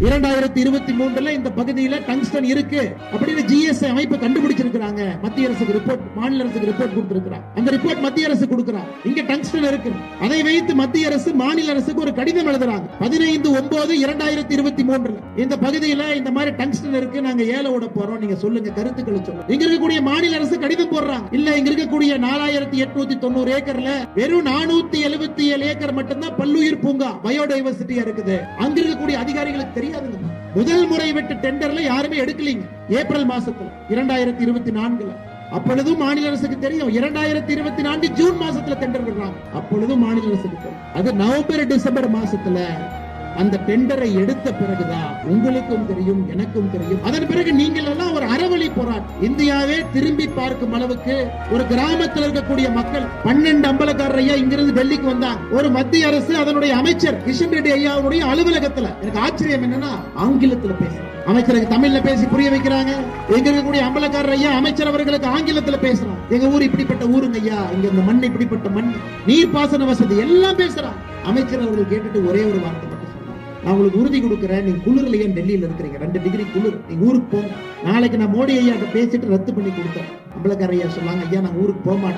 இரண்டாயிரத்தி இருபத்தி மூன்றுல இந்த பகுதியில டங்ஸ்டன் இருக்கு அப்படின்னு ஜிஎஸ்ஐ அமைப்பு கண்டுபிடிச்சிருக்கிறாங்க. மத்திய அரசுக்கு ரிப்போர்ட் மாநில அரசுக்கு ரிப்போர்ட் கொடுத்திருக்கிறாங்க அந்த ரிப்போர்ட் மத்திய அரசு கொடுக்கிறாங்க இங்க டங்ஸ்டன் இருக்கு. அதை வைத்து மத்திய அரசு மாநில அரசுக்கு ஒரு கடிதம் எழுதுறாங்க. பதினைந்து ஒன்பது இரண்டாயிரத்தி இருபத்தி மூன்றுல. இந்த பகுதியில இந்த மாதிரி டங்ஸ்டன் இருக்கு. நாங்க ஏல விட போறோம். நீங்க சொல்லுங்க கருத்துக்களை சொல்லுங்க. இங்க இருக்கக்கூடிய மாநில அரசு கடிதம் போடுறாங்க. இல்ல இங்க இருக்கக்கூடிய நாலாயிரத்தி எட்நூத்தி தொண்ணூறு ஏக்கர்ல வெறும் நானூத்தி எழுபத்தி பயோடைவர்சிட்டியா இருக்குது. அங்க இருக்கக்கூடிய அதிகாரிகளுக்கு தெரியாதுங்க. முதல் முறை விட்டு டெண்டர்ல யாருமே எடுக்கலீங்க. ஏப்ரல் மாசத்துல இரண்டாயிரத்தி இருபத்தி நான்குல. அப்பொழுதும் மாநில அரசுக்கு தெரியும் இரண்டாயிரத்தி இருபத்தி நான்கு ஜூன் மாசத்துல டெண்டர் விடுறாங்க. அப்பொழுதும் மாநில அரசுக்கு தெரியும். அது நவம்பர் டிசம்பர் மாசத்துல அந்த டெண்டரை எடுத்த பிறகுதான் உங்களுக்கும் தெரியும் எனக்கும் தெரியும். அதன் பிறகு நீங்கள் எல்லாம் ஒரு அறவழி போராட்டம் இந்தியாவே திரும்பி பார்க்கும் அளவுக்கு ஒரு கிராமத்தில் இருக்கக்கூடிய மக்கள் பன்னெண்டு அம்பலக்காரர் ஐயா இங்கிருந்து டெல்லிக்கு வந்தாங்க ஒரு மத்திய அரசு அதனுடைய அமைச்சர் கிஷன் ரெட்டி ஐயாவுடைய அலுவலகத்துல. எனக்கு ஆச்சரியம் என்னன்னா ஆங்கிலத்துல பேசுறேன். அமைச்சருக்கு தமிழ்ல பேசி புரிய வைக்கிறாங்க. எங்க இருக்கக்கூடிய அம்பலக்காரர் ஐயா அமைச்சர் அவர்களுக்கு ஆங்கிலத்துல பேசுறான். எங்க ஊர் இப்படிப்பட்ட ஊருங்க ஐயா இங்க இந்த மண் இப்படிப்பட்ட மண் நீர் பாசன வசதி எல்லாம் பேசுறான். அமைச்சர் அவர்கள் கேட்டுட்டு ஒரே ஒரு வார்த்தை நான் உங்களுக்கு உறுதி கொடுக்குறேன். நீங்க குளிர்ல ஏன் டெல்லியில இருக்கிறீங்க. ரெண்டு டிகிரி குளிர். நீங்க ஊருக்கு போங்க. நாளைக்கு நான் மோடி ஐயா பேசிட்டு ரத்து பண்ணி கொடுத்தேன். அம்பலக்கார ஐயா சொன்னாங்க ஐயா நான் ஊருக்கு போக மாட்டேன்